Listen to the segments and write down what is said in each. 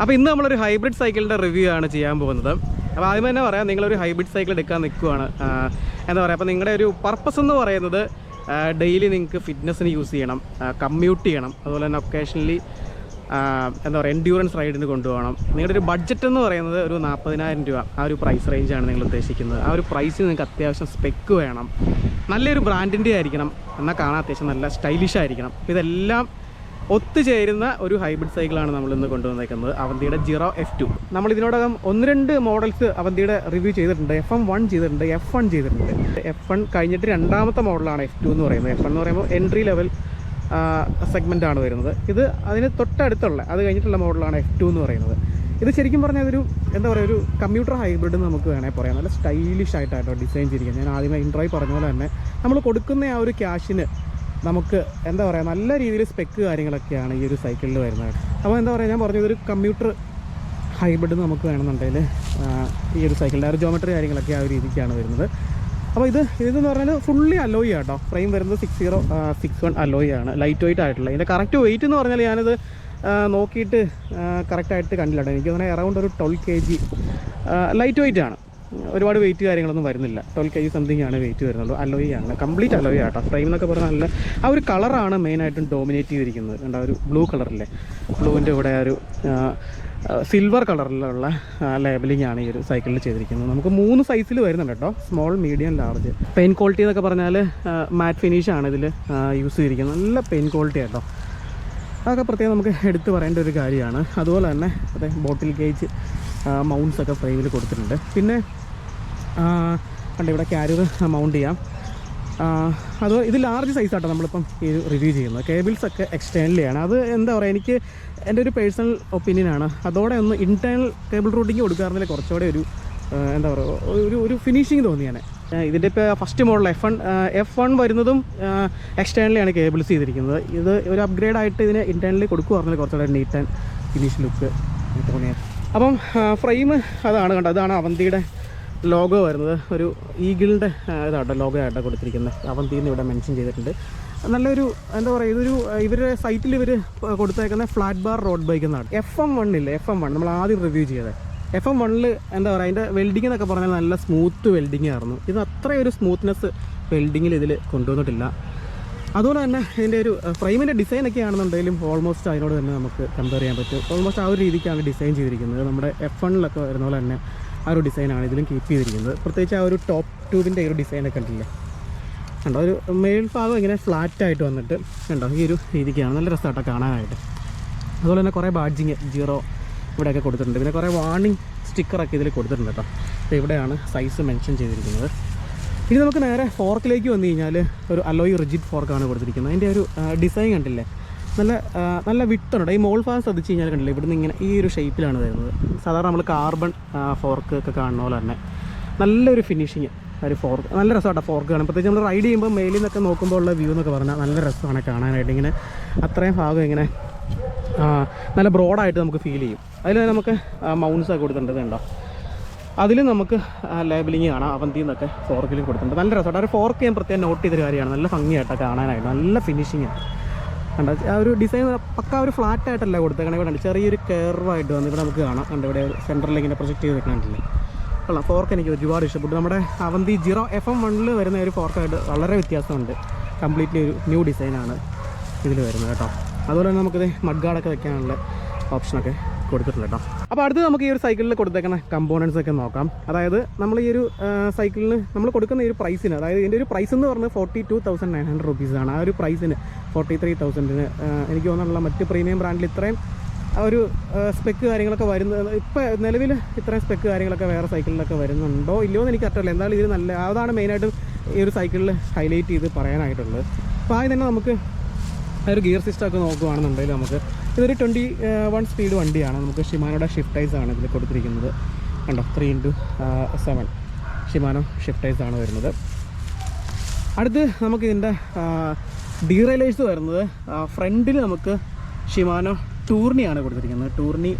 അപ്പോൾ ഇന്ന് നമ്മളൊരു ഹൈബ്രിഡ് സൈക്കിളിന്റെ റിവ്യൂ ആണ് ചെയ്യാൻ പോകുന്നത്. അപ്പോൾ ആദ്യം തന്നെ പറയാം നിങ്ങളൊരു ഹൈബ്രിഡ് സൈക്കിൾ എടുക്കാൻ നിൽക്കുവാണ്. എന്താ പറയുക അപ്പോൾ നിങ്ങളുടെ ഒരു പർപ്പസ് എന്ന് പറയുന്നത് ഡെയിലി നിങ്ങൾക്ക് ഫിറ്റ്നസ്സിന് യൂസ് ചെയ്യണം കമ്മ്യൂട്ട് ചെയ്യണം അതുപോലെ തന്നെ ഒക്കേഷണലി എന്താ പറയുക എൻഡ്യൂറൻസ് റൈഡിന് കൊണ്ടുപോകണം. നിങ്ങളുടെ ഒരു ബഡ്ജറ്റ് എന്ന് പറയുന്നത് ഒരു നാൽപ്പതിനായിരം രൂപ ആ ഒരു പ്രൈസ് റേഞ്ചാണ് നിങ്ങൾ ഉദ്ദേശിക്കുന്നത്. ആ ഒരു പ്രൈസിൽ നിങ്ങൾക്ക് അത്യാവശ്യം സ്പെക്ക് വേണം. നല്ലൊരു ബ്രാൻഡിന്റെ ആയിരിക്കണം എന്നാൽ കാണാൻ അത്യാവശ്യം നല്ല സ്റ്റൈലിഷ് ആയിരിക്കണം. ഇതെല്ലാം ഒത്തുചേരുന്ന ഒരു ഹൈബ്രിഡ് സൈക്കിളാണ് നമ്മൾ ഇന്ന് കൊണ്ടുവന്നേക്കുന്നത്. അവന്തിയുടെ ജിറോ എഫ് ടു നമ്മൾ ഇതിനോടകം ഒന്ന് രണ്ട് മോഡൽസ് അവന്തിയുടെ റിവ്യൂ ചെയ്തിട്ടുണ്ട്. എഫ് എം വൺ ചെയ്തിട്ടുണ്ട് എഫ് വൺ ചെയ്തിട്ടുണ്ട്. എഫ് വൺ കഴിഞ്ഞിട്ട് രണ്ടാമത്തെ മോഡലാണ് എഫ് ടു എന്ന് പറയുന്നത്. എഫ് വൺ എന്ന് പറയുമ്പോൾ എൻട്രി ലെവൽ സെഗ്മെന്റ് ആണ് വരുന്നത്. ഇത് അതിന് തൊട്ടടുത്തുള്ള അത് കഴിഞ്ഞിട്ടുള്ള മോഡലാണ് എഫ് ടു എന്ന് പറയുന്നത്. ഇത് ശരിക്കും പറഞ്ഞാൽ ഒരു എന്താ പറയുക ഒരു കമ്പ്യൂട്ടർ ഹൈബ്രിഡ് നമുക്ക് വേണേൽ പറയാം. നല്ല സ്റ്റൈലിഷ് ആയിട്ടാണ് ഡിസൈൻ ചെയ്തിരിക്കുന്നത്. ഞാൻ ആദ്യമേ ഇൻട്രോയി പറഞ്ഞ പോലെ തന്നെ നമ്മൾ കൊടുക്കുന്ന ആ ഒരു ക്യാഷിന് നമുക്ക് എന്താ പറയുക നല്ല രീതിയിൽ സ്പെക്ക് കാര്യങ്ങളൊക്കെയാണ് ഈ ഒരു സൈക്കിളിൽ വരുന്നത്. അപ്പോൾ എന്താ പറയുക ഞാൻ പറഞ്ഞത് ഒരു കമ്പ്യൂട്ടർ ഹൈബ്രിഡ് നമുക്ക് വേണമെന്നുണ്ടെങ്കിൽ ഈ ഒരു സൈക്കിളിന്റെ ആ ഒരു ജോമെട്രി കാര്യങ്ങളൊക്കെ ആ ഒരു രീതിക്കാണ് വരുന്നത്. അപ്പോൾ ഇത് ഇതെന്ന് പറഞ്ഞാൽ ഫുള്ളി അലോയി ആട്ടോ. ഫ്രെയിം വരുന്നത് six zero six one alloy ആണ്. ലൈറ്റ് വെയിറ്റ് ആയിട്ടുള്ള. ഇതിന്റെ കറക്റ്റ് വെയിറ്റ് എന്ന് പറഞ്ഞാൽ ഞാനത് നോക്കിയിട്ട് കറക്റ്റായിട്ട് കണ്ടില്ല കേട്ടോ. എനിക്ക് തോന്നുന്നത് അറൗണ്ട് ഒരു twelve K G light weight ആണ്. ഒരുപാട് വെയിറ്റ് കാര്യങ്ങളൊന്നും വരുന്നില്ല. ട്വൽവ് കെ ജി സംതിങ് ആണ് വെയിറ്റ് വരുന്നുള്ളൂ. അലോയി ആണ്. കംപ്ലീറ്റ് അലോയി ആട്ടോ ഫ്രെയിം എന്നൊക്കെ പറഞ്ഞാൽ നല്ല ആ ഒരു കളറാണ് മെയിനായിട്ടും ഡോമിനേറ്റ് ചെയ്തിരിക്കുന്നത്. കണ്ട? ഒരു ബ്ലൂ കളറിലെ ബ്ലൂവിന്റെ ആ ഒരു സിൽവർ കളറിലുള്ള ലേബലിംഗ് ആണ് ഈ ഒരു സൈക്കിളിൽ ചെയ്തിരിക്കുന്നത്. നമുക്ക് മൂന്ന് സൈസിൽ വരുന്നുണ്ട് കേട്ടോ. Small medium large paint quality എന്നൊക്കെ പറഞ്ഞാൽ മാറ്റ് ഫിനിഷ് ആണ് ഇതിൽ യൂസ് ചെയ്തിരിക്കുന്നത്. നല്ല പെയിൻ ക്വാളിറ്റി ആട്ടോ അതൊക്കെ പ്രത്യേകം നമുക്ക് എടുത്തു പറയേണ്ട ഒരു കാര്യമാണ്. അതുപോലെ തന്നെ അതെ ബോട്ടിൽ ഗേജ് മൗണ്ട്സ് ഒക്കെ ഫ്രെയിമിൽ കൊടുത്തിട്ടുണ്ട്. പിന്നെ കണ്ട ഇവിടെ ക്യാരിയർ മൗണ്ട് ചെയ്യാം. അത് ഇത് ലാർജ് സൈസാട്ടോ നമ്മളിപ്പം ഈ റിവ്യൂ ചെയ്യുന്നത്. കേബിൾസ് ഒക്കെ എക്സ്റ്റേണലിയാണ് അത് എന്താ പറയുക എനിക്ക് എന്റെ ഒരു പേഴ്സണൽ ഒപ്പീനിയനാണ് അതോടെ ഒന്ന് ഇന്റേണൽ കേബിൾ റൂട്ടിങ് കൊടുക്കാറുണ്ടെങ്കിൽ കുറച്ചുകൂടെ ഒരു എന്താ പറയുക ഒരു ഒരു ഫിനിഷിങ് തോന്നിയാണ് ഇതിന്റെ ഇപ്പോൾ first model F one F one വരുന്നതും എക്സ്റ്റേണലിയാണ് കേബിൾസ് ചെയ്തിരിക്കുന്നത്. ഇത് ഒരു അപ്ഗ്രേഡ് ആയിട്ട് ഇതിന് ഇന്റേണലി കൊടുക്കുകയാണെങ്കിൽ കുറച്ചുകൂടെ നീറ്റ് ആൻഡ് ഫിനിഷ് ലുക്ക് തോന്നിയത് അപ്പം ഫ്രെയിം അതാണ് കണ്ടത്. അതാണ് അവന്തിയുടെ ലോഗോ വരുന്നത്. ഒരു ഈഗിളിന്റെ ഇതാട്ടോ ലോഗോ ആയിട്ടാണ് കൊടുത്തിരിക്കുന്നത്. അവന്തി എന്ന് ഇവിടെ മെൻഷൻ ചെയ്തിട്ടുണ്ട്. നല്ലൊരു എന്താ പറയുക ഇതൊരു ഇവരുടെ സൈറ്റിൽ ഇവർ കൊടുത്തേക്കുന്ന ഫ്ലാറ്റ് ബാർ റോഡ് ബൈക്ക് എന്നാണ്. എഫ് എം വണ്ണില്ലേ എഫ് എം വൺ. നമ്മൾ ആദ്യം റിവ്യൂ ചെയ്തത്. എഫ് എം വണ്ണിൽ എന്താ പറയുക അതിന്റെ വെൽഡിംഗ് എന്നൊക്കെ പറഞ്ഞാൽ നല്ല സ്മൂത്ത് വെൽഡിംഗ് ആയിരുന്നു. ഇത് അത്രയൊരു സ്മൂത്ത്നെസ് വെൽഡിങ്ങിൽ ഇതിൽ കൊണ്ടുവന്നിട്ടില്ല. അതുപോലെ തന്നെ ഇതിന്റെ ഒരു ഫ്രെയിമിന്റെ ഡിസൈൻ ഒക്കെ ആണെന്നുണ്ടെങ്കിലും ഓൾമോസ്റ്റ് അതിനോട് തന്നെ നമുക്ക് കമ്പയർ ചെയ്യാൻ പറ്റും. ഓൾമോസ്റ്റ് ആ ഒരു രീതിക്കാണ് ഡിസൈൻ ചെയ്തിരിക്കുന്നത്. നമ്മുടെ എഫ് വണ്ണിലൊക്കെ വരുന്ന പോലെ തന്നെ ആ ഒരു ഡിസൈനാണ് ഇതിലും കീപ്പ് ചെയ്തിരിക്കുന്നത്. പ്രത്യേകിച്ച് ആ ഒരു ടോപ്പ് ട്യൂബിന്റെ ഒരു ഡിസൈനൊക്കെ ഉണ്ടല്ലേ കണ്ടോ? ഒരു മേൽ ഭാഗം ഇങ്ങനെ ഫ്ലാറ്റായിട്ട് വന്നിട്ട് കണ്ടോ? ഈ ഒരു രീതിക്കാണ്. നല്ല രസമായിട്ടോ കാണാനായിട്ട്. അതുപോലെ തന്നെ കുറേ ബാഡ്ജിങ് ജീറോ ഇവിടെയൊക്കെ കൊടുത്തിട്ടുണ്ട്. പിന്നെ കുറേ വാർണിംഗ് സ്റ്റിക്കറൊക്കെ ഇതിൽ കൊടുത്തിട്ടുണ്ട് കേട്ടോ. അപ്പോൾ ഇവിടെയാണ് സൈസ് മെൻഷൻ ചെയ്തിരിക്കുന്നത്. ഇനി നമുക്ക് നേരെ ഫോർക്കിലേക്ക് വന്നു കഴിഞ്ഞാൽ ഒരു അലോയ് റിജിഡ് ഫോർക്കാണ് കൊടുത്തിരിക്കുന്നത്. അതിന്റെ ഒരു ഡിസൈൻ കണ്ടില്ലേ? നല്ല നല്ല വിട്ടുണ്ട് ഈ മോൾ ഫാസ് ശ്രദ്ധിച്ച് കഴിഞ്ഞാൽ കണ്ടില്ലേ ഇവിടുന്ന് ഇങ്ങനെ ഈ ഒരു ഷേപ്പിലാണ് വരുന്നത്. സാധാരണ നമ്മൾ കാർബൺ ഫോർക്ക് ഒക്കെ കാണുന്ന പോലെ തന്നെ. നല്ലൊരു ഫിനിഷിങ് ഒരു ഫോർക്ക് നല്ല രസമാണ് ഫോർക്ക് കാണാൻ. പ്രത്യേകിച്ച് നമ്മൾ റൈഡ് ചെയ്യുമ്പോൾ മെയിലിൽ നിന്നൊക്കെ നോക്കുമ്പോൾ ഉള്ള വ്യൂ എന്നൊക്കെ പറഞ്ഞാൽ നല്ല രസമാണ് കാണാനായിട്ട്. ഇങ്ങനെ അത്രയും ഭാഗം ഇങ്ങനെ നല്ല ബ്രോഡായിട്ട് നമുക്ക് ഫീൽ ചെയ്യും. അതിൽ നമുക്ക് മൗണ്ട്സ് ഒക്കെ കൊടുത്തിട്ടുണ്ട് കണ്ടോ? അതിൽ നമുക്ക് ലേബലിങ് കാണാം അവന്തി എന്നൊക്കെ ഫോർക്കിലും കൊടുത്തിട്ടുണ്ട്. നല്ല രസമായിട്ട് ഒരു ഫോർക്ക് ഞാൻ പ്രത്യേകം നോട്ട് ചെയ്തൊരു കാര്യമാണ്. നല്ല ഭംഗിയായിട്ടൊക്കെ കാണാനായിട്ട്. നല്ല ഫിനിഷിങ് കണ്ട? ആ ഒരു ഡിസൈൻ പക്ക ഒരു ഫ്ലാറ്റ് ആയിട്ടല്ല കൊടുത്തേക്കണേ. ഇവിടെ ഉണ്ട് ചെറിയൊരു കെയർവായിട്ട് വന്ന് ഇവിടെ നമുക്ക് കാണാം. കണ്ടോ? ഇവിടെ സെന്ററിൽ ഇങ്ങനെ പ്രൊജക്റ്റ് ചെയ്ത് വെക്കണില്ലേ കൊള്ളാം. ഫോർക്ക് എനിക്ക് ഒരുപാട് ഇഷ്ടപ്പെട്ടു. നമ്മുടെ അവന്തി ജിറോ എഫ് എം വണ്ണിൽ വരുന്ന ഒരു ഫോർക്കായിട്ട് വളരെ വ്യത്യാസമുണ്ട്. കംപ്ലീറ്റ്ലി ഒരു ന്യൂ ഡിസൈനാണ് ഇതിൽ വരുന്നത് കേട്ടോ. അതുപോലെ തന്നെ നമുക്കിത് മഡ്ഗാർഡൊക്കെ വെക്കാനുള്ള ഓപ്ഷനൊക്കെ കൊടുത്തിട്ടുണ്ട് കേട്ടോ അപ്പോൾ അടുത്ത് നമുക്ക് ഈ ഒരു സൈക്കിളിൽ കൊടുത്തേക്കുന്ന കമ്പോണൻസ് ഒക്കെ നോക്കാം. അതായത് നമ്മൾ ഈ ഒരു സൈക്കിളിന് നമ്മൾ കൊടുക്കുന്ന ഈ ഒരു പ്രൈസിന് അതായത് ഇതിന്റെ ഒരു പ്രൈസ് എന്ന് പറഞ്ഞാൽ forty two thousand nine hundred റുപ്പീസാണ് ആ ഒരു പ്രൈസിന് ഫോർട്ടി ത്രീ തൗസൻഡിന് എനിക്ക് തോന്നുന്നുള്ള മറ്റ് പ്രീമിയം ബ്രാൻഡിൽ ഇത്രയും ഒരു സ്പെക്ക് കാര്യങ്ങളൊക്കെ വരുന്നത് ഇപ്പോൾ നിലവിൽ ഇത്രയും സ്പെക്ക് കാര്യങ്ങളൊക്കെ വേറെ സൈക്കിളിലൊക്കെ വരുന്നുണ്ടോ? ഇല്ലയോ എന്ന് എനിക്ക് അറിയില്ല എന്തായാലും ഇത് നല്ല അതാണ് മെയിനായിട്ടും ഈ ഒരു സൈക്കിളിൽ ഹൈലൈറ്റ് ചെയ്ത് പറയാനായിട്ടുള്ളത്. അപ്പോൾ ആദ്യം തന്നെ നമുക്ക് ഒരു ഗിയർ സിസ്റ്റം ഒക്കെ നോക്കുകയാണെന്നുണ്ടെങ്കിൽ നമുക്ക് ഇതൊരു ട്വന്റി വൺ സ്പീഡ് വണ്ടിയാണ്. നമുക്ക് ഷിമാനോയുടെ ഷിഫ്റ്റൈസ് ആണ് ഇതിൽ കൊടുത്തിരിക്കുന്നത്. കണ്ടോ? Three into seven Shimano shifters ആണ് വരുന്നത്. അടുത്ത് നമുക്ക് ഇതിന്റെ ഡീറൈലേഴ്സ് വരുന്നത്. ഫ്രണ്ടിൽ നമുക്ക് ഷിമാനോ ടൂർണിയാണ് കൊടുത്തിരിക്കുന്നത്. Tourney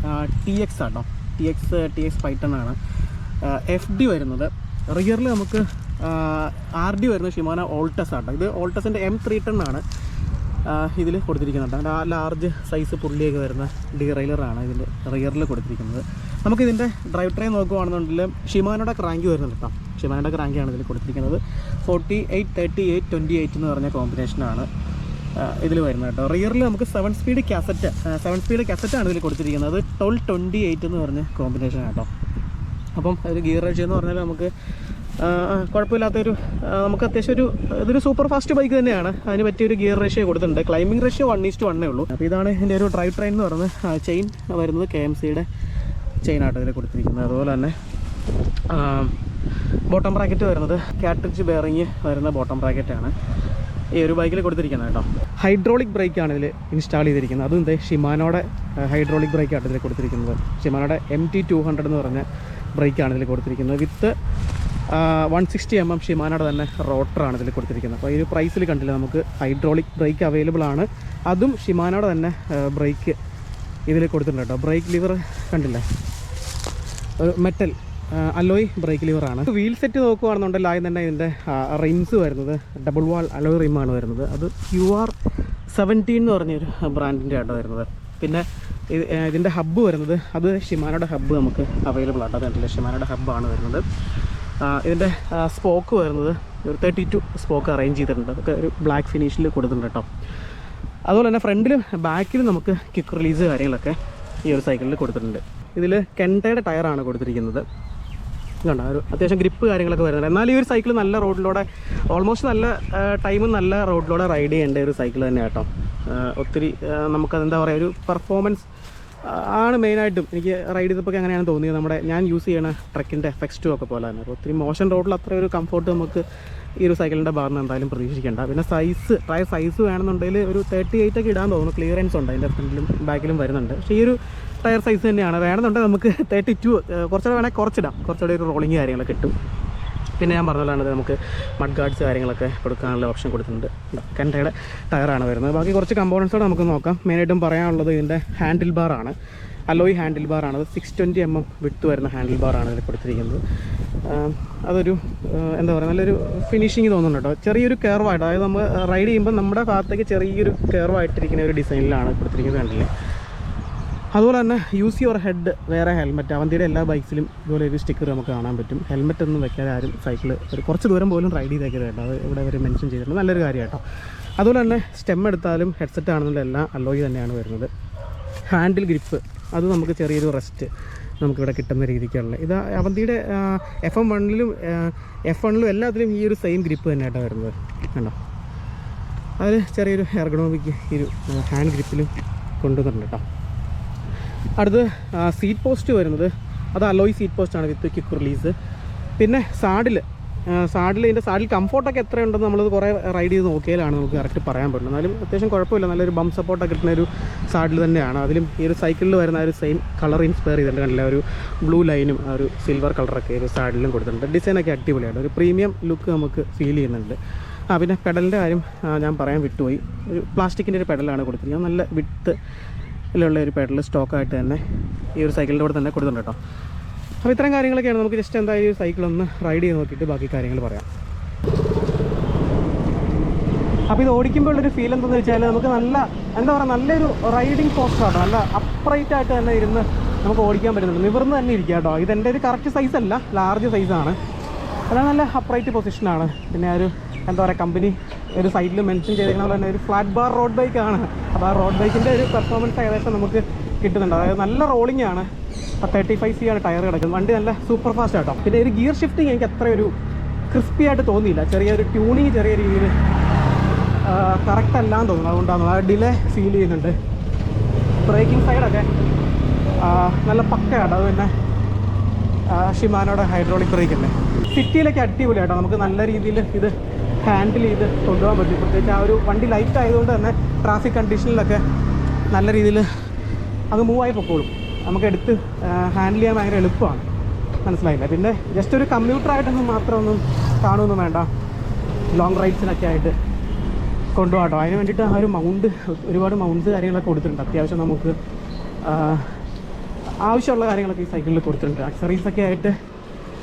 T X auto. T X T X പൈറ്റൺ ആണ്. എഫ് ഡി വരുന്നത്. റിയറിൽ നമുക്ക് ആർ ഡി വരുന്നത് ഷിമാനോ ഓൾട്ടസ് ആട്ടോ. ഇത് ഓൾട്ടസിന്റെ എം ത്രീ ടെൻ ആണ്. ഇതിൽ കൊടുത്തിരിക്കുന്നുണ്ട്. ആ ലാർജ് സൈസ് പുള്ളിയൊക്കെ വരുന്ന ഡീറൈലറാണ് ഇതിന്റെ റിയറിൽ കൊടുത്തിരിക്കുന്നത്. നമുക്കിതിന്റെ ഡ്രൈവ് ട്രെയിൻ നോക്കുകയാണെന്നുണ്ടെങ്കിൽ ഷിമാനോടെ ക്രാങ്ക് വരുന്നുണ്ട് കേട്ടോ ഷിമാനോടെ ക്രാങ്കാണ് ഇതിൽ കൊടുത്തിരിക്കുന്നത്. Forty eight thirty eight twenty eight എന്ന് പറഞ്ഞ കോമ്പിനേഷനാണ് ഇതിൽ വരുന്നത് കേട്ടോ റിയറിൽ നമുക്ക് seven speed cassette seven speed കാസറ്റാണ് ഇതിൽ കൊടുത്തിരിക്കുന്നത്. ട്വൽവ് ട്വന്റി എയ്റ്റ് എന്ന് പറഞ്ഞ കോമ്പിനേഷൻ കേട്ടോ അപ്പം ഒരു ഗിയർ റേഷ്യോ എന്ന് പറഞ്ഞാൽ നമുക്ക് കുഴപ്പമില്ലാത്തൊരു നമുക്ക് അത്യാവശ്യം ഒരു ഇതൊരു സൂപ്പർ ഫാസ്റ്റ് ബൈക്ക് തന്നെയാണ്. അതിന് പറ്റിയൊരു ഗിയർ റേഷ്യോ കൊടുത്തിട്ടുണ്ട്. Climbing ratio one is to വണ്ണേ ഉള്ളൂ. അപ്പോൾ ഇതാണ് ഇതിന്റെ ഒരു ഡ്രൈവ് ട്രെയിൻ എന്ന് പറയുന്നത്. ചെയിൻ വരുന്നത് കെ എം സിയുടെ ചെയിനാട്ടോ ഇതിൽ കൊടുത്തിരിക്കുന്നത്. അതുപോലെ തന്നെ ബോട്ടം ബ്രാക്കറ്റ് വരുന്നത് കാറ്റ്രിച്ച് ബെയറിങ് വരുന്ന ബോട്ടം ബ്രാക്കറ്റാണ് ഈ ഒരു ബൈക്കിൽ കൊടുത്തിരിക്കുന്നത് കേട്ടോ. ഹൈഡ്രോളിക് ബ്രേക്കാണ് ഇതിൽ ഇൻസ്റ്റാൾ ചെയ്തിരിക്കുന്നത്. അതും ഇതേ ഷിമാനോടെ ഹൈഡ്രോളിക് ബ്രേക്കാണ് ഇതിൽ കൊടുത്തിരിക്കുന്നത്. ഷിമാനോടെ എം ടി ടു ഹൺഡ്രഡ് എന്ന് പറഞ്ഞ ബ്രേക്കാണ് ഇതിൽ കൊടുത്തിരിക്കുന്നത്. With one sixty M M ഷിമാനോടെ തന്നെ റോട്ടറാണ് ഇതിൽ കൊടുത്തിരിക്കുന്നത്. അപ്പോൾ ഈ ഒരു പ്രൈസിൽ കണ്ടില്ല നമുക്ക് ഹൈഡ്രോളിക് ബ്രേക്ക് അവൈലബിൾ ആണ്. അതും ഷിമാനോടെ തന്നെ ബ്രേക്ക് ഇതിൽ കൊടുത്തിട്ടുണ്ട് കേട്ടോ. ബ്രേക്ക് ലിവർ കണ്ടില്ലേ? ഒരു മെറ്റൽ അലോയ് ബ്രേക്ക് ലിവറാണ് വീൽ സെറ്റ് നോക്കുകയാണെന്നുണ്ടെങ്കിൽ ആദ്യം തന്നെ ഇതിന്റെ റിംസ് വരുന്നത് ഡബിൾ വാൾ അലോയ് റിമാണ് വരുന്നത്. അത് ക്യു ആർ സെവന്റീൻ എന്ന് പറഞ്ഞൊരു ബ്രാൻഡിന്റെ ആട്ടോ വരുന്നത്. പിന്നെ ഇത് ഇതിന്റെ ഹബ്ബ് വരുന്നത് അത് ഷിമാനോയുടെ ഹബ്ബ് നമുക്ക് അവൈലബിൾ ആട്ടോ കണ്ടില്ല? ഷിമാനോയുടെ ഹബ്ബാണ് വരുന്നത്. ഇതിന്റെ സ്പോക്ക് വരുന്നത് ഒരു തേർട്ടി ടു സ്പോക്ക് അറേഞ്ച് ചെയ്തിട്ടുണ്ട്. അതൊക്കെ ഒരു ബ്ലാക്ക് ഫിനിഷിൽ കൊടുത്തിട്ടുണ്ട് കേട്ടോ അതുപോലെ തന്നെ ഫ്രണ്ടിലും ബാക്കിലും നമുക്ക് കിക്ക് റിലീസ് കാര്യങ്ങളൊക്കെ ഈ ഒരു സൈക്കിളിൽ കൊടുത്തിട്ടുണ്ട്. ഇതിൽ കെന്റയുടെ ടയറാണ് കൊടുത്തിരിക്കുന്നത്. കണ്ടോ ഒരു അത്യാവശ്യം ഗ്രിപ്പ് കാര്യങ്ങളൊക്കെ വരുന്നുണ്ട്. എന്നാൽ ഈ ഒരു സൈക്കിൾ നല്ല റോഡിലൂടെ ഓൾമോസ്റ്റ് നല്ല ടൈമും നല്ല റോഡിലൂടെ റൈഡ് ചെയ്യേണ്ട ഒരു സൈക്കിൾ തന്നെ കേട്ടോ ഒത്തിരി നമുക്കതെന്താ പറയുക ഒരു പെർഫോമൻസ് ആണ് മെയിനായിട്ടും. എനിക്ക് റൈഡ് ചെയ്തപ്പോൾ അങ്ങനെയാണ് തോന്നിയത്. നമ്മുടെ ഞാൻ യൂസ് ചെയ്യണ ട്രക്കിന്റെ എഫക്സ് ടു ഒക്കെ പോലെ തന്നെ. അപ്പോൾ ഒത്തിരി മോശം റോഡിൽ അത്ര ഒരു കംഫോർട്ട് നമുക്ക് ഈ ഒരു സൈക്കിളിന്റെ നിന്ന് എന്തായാലും പ്രതീക്ഷിക്കേണ്ട. പിന്നെ സൈസ് ടയർ സൈസ് വേണമെന്നുണ്ടെങ്കിൽ ഒരു തേർട്ടി എയ്റ്റ് ഒക്കെ ഇടാൻ തോന്നുന്നു. ക്ലിയറൻസ് ഉണ്ട് അതിന്റെ ഫ്രണ്ടിലും ബാക്കിലും വരുന്നുണ്ട്. പക്ഷേ ഈ ഒരു ടയർ സൈസ് തന്നെയാണ്. വേണമെന്നുണ്ടെങ്കിൽ നമുക്ക് തേർട്ടി ടു കുറച്ചുകൂടെ വേണമെങ്കിൽ കുറച്ചിടാം. കുറച്ചുകൂടെ ഒരു റോളിങ് കാര്യങ്ങളൊക്കെ കിട്ടും. പിന്നെ ഞാൻ പറഞ്ഞ നമുക്ക് മഡ് ഗാർഡ്സ് കാര്യങ്ങളൊക്കെ കൊടുക്കാനുള്ള ഓപ്ഷൻ കൊടുത്തിട്ടുണ്ട്. കെൻഡയുടെ ടയറാണ് വരുന്നത്. ബാക്കി കുറച്ച് കമ്പോണൻസോടെ നമുക്ക് നോക്കാം. മെയിനായിട്ടും പറയാനുള്ളത് ഇതിന്റെ ഹാൻഡിൽ ബാറാണ് അലോയ് ഹാൻഡിൽ ബാറാണ് അത് സിക്സ് ട്വന്റി എം എം വിട്ട് വരുന്ന ഹാൻഡിൽ ബാറാണ് ഇതിൽ കൊടുത്തിരിക്കുന്നത്. അതൊരു എന്താ പറയുക നല്ലൊരു ഫിനിഷിങ് തോന്നുന്നുണ്ട് കേട്ടോ. ചെറിയൊരു കെയർവായിട്ട് അതായത് നമ്മൾ റൈഡ് ചെയ്യുമ്പോൾ നമ്മുടെ ഭാഗത്തേക്ക് ചെറിയൊരു കെയർവായിട്ടിരിക്കുന്ന ഒരു ഡിസൈനിലാണ് കൊടുത്തിരിക്കുന്നത് കണ്ടില്ലേ? അതുപോലെ തന്നെ യൂസ് യുവർ ഹെഡ് വേറെ ഹെൽമെറ്റ് അവന്തിയുടെ എല്ലാ ബൈക്സിലും ഇതുപോലെ ഒരു സ്റ്റിക്കർ നമുക്ക് കാണാൻ പറ്റും. ഹെൽമെറ്റ് ഒന്നും വെക്കാതെ ആരും സൈക്കിൾ ഒരു കുറച്ച് ദൂരം പോലും റൈഡ് ചെയ്തേക്കരുത് കേട്ടോ. അത് ഇവിടെ അവർ മെൻഷൻ ചെയ്തിട്ടുണ്ട്. നല്ലൊരു കാര്യം കേട്ടോ അതുപോലെ തന്നെ സ്റ്റെം എടുത്താലും ഹെഡ്സെറ്റ് ആണെന്നുള്ള എല്ലാം അലോയി തന്നെയാണ് വരുന്നത്. ഹാൻഡിൽ ഗ്രിപ്പ് അത് നമുക്ക് ചെറിയൊരു റെസ്റ്റ് നമുക്കിവിടെ കിട്ടുന്ന രീതിക്കുള്ള ഇത് അവന്തിയുടെ എഫ് എം വണ്ണിലും എഫ് വണ്ണിലും എല്ലാത്തിലും ഈ ഒരു സെയിം ഗ്രിപ്പ് തന്നെയായിട്ടാണ് വരുന്നത്. കണ്ടോ? അതിൽ ചെറിയൊരു എർഗണോമിക് ഈ ഒരു ഹാൻഡ് ഗ്രിപ്പിലും കൊണ്ടുവന്നിട്ടുണ്ട് കേട്ടോ. അടുത്ത് സീറ്റ് പോസ്റ്റ് വരുന്നത്. അത് അലോയ് സീറ്റ് പോസ്റ്റാണ് വിത്ത് ക്വിക്ക് റിലീസ് പിന്നെ സാഡിൽ സാഡിൽ ഇതിന്റെ സാഡിൽ കംഫോർട്ടൊക്കെ എത്രയുണ്ടെന്ന് നമ്മളത് കുറേ റൈഡ് ചെയ്ത് നോക്കിയാലാണ് നമുക്ക് കറക്റ്റ് പറയാൻ പറ്റുന്നത്. എന്നാലും അത്യാവശ്യം കുഴപ്പമില്ല. നല്ലൊരു ബം സപ്പോർട്ടൊക്കെ കിട്ടുന്ന ഒരു സാഡിൽ തന്നെയാണ്. അതിലും ഈ ഒരു സൈക്കിളിൽ വരുന്ന ഒരു സെയിം കളർ ഇൻസ്പയർ ചെയ്തിട്ടുണ്ട്. കണ്ടില്ല? ഒരു ബ്ലൂ ലൈനും ആ ഒരു സിൽവർ കളറൊക്കെ ഒരു സാഡിലും കൊടുത്തിട്ടുണ്ട്. ഡിസൈനൊക്കെ അടിപൊളിയാണ് ഒരു പ്രീമിയം ലുക്ക് നമുക്ക് ഫീൽ ചെയ്യുന്നുണ്ട്. ആ പിന്നെ പെഡലിന്റെ കാര്യം ഞാൻ പറയാൻ വിട്ടുപോയി. ഒരു പ്ലാസ്റ്റിക്കിന്റെ ഒരു പെഡലാണ് കൊടുത്തിരിക്കുന്നത്. നല്ല വിട്ട് ഇതിലുള്ള ഒരു പെഡൽ സ്റ്റോക്കായിട്ട് തന്നെ ഈ ഒരു സൈക്കിളിന്റെ കൂടെ തന്നെ കൊടുത്തിട്ടുണ്ട് കേട്ടോ. അപ്പോൾ ഇത്തരം കാര്യങ്ങളൊക്കെയാണ് നമുക്ക് ജസ്റ്റ് എന്തായാലും ഈ സൈക്കിൾ ഒന്ന് റൈഡ് ചെയ്ത് നോക്കിയിട്ട് ബാക്കി കാര്യങ്ങൾ പറയാം. അപ്പോൾ ഇത് ഓടിക്കുമ്പോൾ ഉള്ളൊരു ഫീൽ എന്താണെന്ന് വെച്ചാൽ നമുക്ക് നല്ല എന്താ പറയുക നല്ലൊരു റൈഡിങ് പോസ്റ്ററാണ് നല്ല അപ്രൈറ്റ് ആയിട്ട് തന്നെ ഇരുന്ന് നമുക്ക് ഓടിക്കാൻ പറ്റുന്നുണ്ട്. നിവർന്ന് തന്നെ ഇരിക്കുക കേട്ടോ. ഇതെന്റെ ഒരു കറക്റ്റ് സൈസല്ല ലാർജ് സൈസാണ് അതാണ് നല്ല അപ്രൈറ്റ് പൊസിഷനാണ് പിന്നെ ആ ഒരു എന്താ പറയുക കമ്പനി ഒരു സൈഡിൽ മെൻഷൻ ചെയ്തിരിക്കുന്ന പോലെ തന്നെ ഒരു ഫ്ലാറ്റ് ബാർ റോഡ് ബൈക്കാണ് അപ്പോൾ ആ റോഡ് ബൈക്കിന്റെ ഒരു പെർഫോമൻസ് ഏകദേശം നമുക്ക് കിട്ടുന്നുണ്ട്. അതായത് നല്ല റോളിംഗ് ആണ്. തേർട്ടി ഫൈവ് സി ആണ് ടയർ കിടക്കുന്നത്. വണ്ടി നല്ല സൂപ്പർ ഫാസ്റ്റ് ആട്ടോ. പിന്നെ ഒരു ഗിയർ ഷിഫ്റ്റിംഗ് എനിക്ക് അത്ര ഒരു ക്രിസ്പി ആയിട്ട് തോന്നിയില്ല. ചെറിയൊരു ട്യൂണിങ് ചെറിയ രീതിയിൽ കറക്റ്റ് അല്ലാന്ന് തോന്നുന്നു. അതുകൊണ്ടാണ്. ആ ഡിലേ ഫീൽ ചെയ്യുന്നുണ്ട്. ബ്രേക്കിംഗ് സൈഡൊക്കെ നല്ല പക്കയാണ്. അത് പിന്നെ ഷിമാനോടെ ഹൈഡ്രോളിക് ബ്രേക്ക് അല്ലേ? സിറ്റിയിലൊക്കെ അടിപൊളിയാട്ടോ. നമുക്ക് നല്ല രീതിയിൽ ഇത് ഹാൻഡിൽ ചെയ്ത് കൊണ്ടുപോകാൻ പറ്റും. പ്രത്യേകിച്ച് ആ ഒരു വണ്ടി ലൈറ്റ് ആയതുകൊണ്ട് തന്നെ ട്രാഫിക് കണ്ടീഷനിലൊക്കെ നല്ല രീതിയിൽ അത് മൂവായി പൊക്കോളും. നമുക്ക് എടുത്ത് ഹാൻഡിൽ ചെയ്യാൻ ഭയങ്കര എളുപ്പമാണ്. മനസ്സിലായില്ല? പിന്നെ ജസ്റ്റ് ഒരു കമ്പ്യൂട്ടറായിട്ടൊന്നും മാത്രമൊന്നും കാണുമൊന്നും വേണ്ട. ലോങ് റൈഡ്സിനൊക്കെ ആയിട്ട് കൊണ്ടുപോകാട്ടോ അതിന് വേണ്ടിയിട്ട് ആ ഒരു മൗണ്ട് ഒരുപാട് മൗണ്ട്സ് കാര്യങ്ങളൊക്കെ കൊടുത്തിട്ടുണ്ട്. അത്യാവശ്യം നമുക്ക് ആവശ്യമുള്ള കാര്യങ്ങളൊക്കെ ഈ സൈക്കിളിൽ കൊടുത്തിട്ടുണ്ട്. അക്സറീസൊക്കെ ആയിട്ട്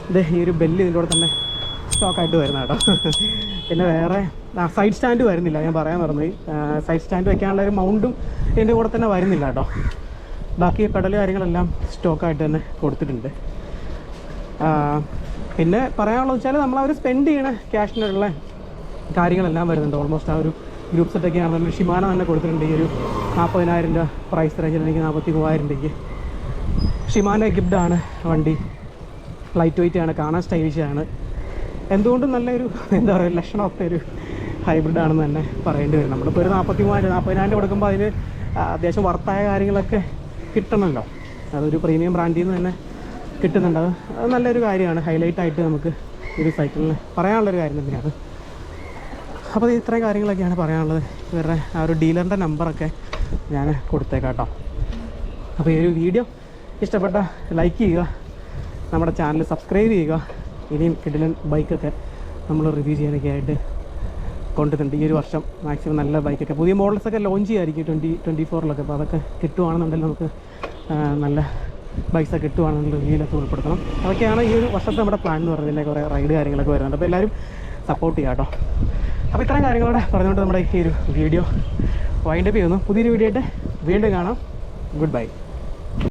ഇത് ഈ ഒരു ബെല്ല് ഇതിന്റെ കൂടെ തന്നെ സ്റ്റോക്കായിട്ട് വരുന്ന കേട്ടോ. പിന്നെ വേറെ സൈഡ് സ്റ്റാൻഡ് വരുന്നില്ല ഞാൻ പറയാൻ പറഞ്ഞു സൈഡ് സ്റ്റാൻഡ് വെക്കാനുള്ള ഒരു മൗണ്ടും ഇതിന്റെ കൂടെ തന്നെ വരുന്നില്ല കേട്ടോ. ബാക്കി പെടൽ കാര്യങ്ങളെല്ലാം സ്റ്റോക്കായിട്ട് തന്നെ കൊടുത്തിട്ടുണ്ട്. പിന്നെ പറയാനുള്ളത് വെച്ചാൽ നമ്മൾ അവർ സ്പെൻഡ് ചെയ്യണ ക്യാഷിനുള്ള കാര്യങ്ങളെല്ലാം വരുന്നുണ്ട്. ഓൾമോസ്റ്റ് ആ ഒരു ഗ്രൂപ്പ് സെറ്റൊക്കെ ആണെന്നുണ്ടെങ്കിൽ ഷിമാന തന്നെ കൊടുത്തിട്ടുണ്ട്. ഈ ഒരു നാൽപ്പതിനായിരം രൂപ പ്രൈസ് റേഞ്ചിൽ എനിക്ക് നാൽപ്പത്തി മൂവായിരം രൂപയ്ക്ക് ഷിമാന ഗിഫ്റ്റാണ് വണ്ടി ലൈറ്റ് വെയിറ്റ് ആണ് കാണാൻ സ്റ്റൈലിഷ് ആണ്. എന്തുകൊണ്ടും നല്ലൊരു എന്താ പറയുക ലക്ഷണമൊക്കെ ഒരു ഹൈബ്രിഡ് ആണെന്ന് തന്നെ പറയേണ്ടി വരും. നമ്മളിപ്പോൾ ഒരു നാൽപ്പത്തി മൂവായിരം നാൽപ്പതിനായിരം കൊടുക്കുമ്പോൾ അതിന് അത്യാവശ്യം വർത്തായ കാര്യങ്ങളൊക്കെ കിട്ടണമല്ലോ. അതൊരു പ്രീമിയം ബ്രാൻഡിൽ നിന്ന് തന്നെ കിട്ടുന്നുണ്ട്. അത് നല്ലൊരു കാര്യമാണ്. ഹൈലൈറ്റ് ആയിട്ട് നമുക്ക് ഒരു സൈക്കിളിന് പറയാനുള്ളൊരു കാര്യം തന്നെയാണ്. അപ്പോൾ ഇത്രയും കാര്യങ്ങളൊക്കെയാണ് പറയാനുള്ളത്. ഇവരുടെ ആ ഒരു ഡീലറിന്റെ നമ്പറൊക്കെ ഞാൻ കൊടുത്തേക്കാം കേട്ടോ. അപ്പോൾ ഈ ഒരു വീഡിയോ ഇഷ്ടപ്പെട്ട ലൈക്ക് ചെയ്യുക. നമ്മുടെ ചാനൽ സബ്സ്ക്രൈബ് ചെയ്യുക. ഇനിയും കിടിലൻ ബൈക്കൊക്കെ നമ്മൾ റിവ്യൂ ചെയ്യാനൊക്കെ ആയിട്ട് കൊണ്ടുവരുന്നുണ്ട് ഈ ഒരു വർഷം മാക്സിമം നല്ല ബൈക്കൊക്കെ പുതിയ മോഡൽസൊക്കെ ലോഞ്ച് ചെയ്യായിരിക്കും ട്വന്റി ട്വന്റി ഫോറിലൊക്കെ അപ്പോൾ അതൊക്കെ കിട്ടുവാണെന്നുണ്ടെങ്കിൽ നമുക്ക് നല്ല ബൈക്സൊക്കെ കിട്ടുവാണെന്നുള്ള റിവ്യൂലൊക്കെ ഉൾപ്പെടുത്തണം. അതൊക്കെയാണ് ഈ ഒരു വർഷത്തെ നമ്മുടെ പ്ലാൻ എന്ന് പറയുന്നത്. കുറേ റൈഡ് കാര്യങ്ങളൊക്കെ വരുന്നുണ്ട്. അപ്പോൾ എല്ലാവരും സപ്പോർട്ട് ചെയ്യാം കേട്ടോ. അപ്പോൾ ഇത്രയും കാര്യങ്ങളോടെ പറഞ്ഞുകൊണ്ട് നമ്മുടെ ഈ ഒരു വീഡിയോ വൈൻഡപ്പ് ചെയ്യുന്നു. പുതിയൊരു വീഡിയോ ആയിട്ട് വീണ്ടും കാണാം. Good bye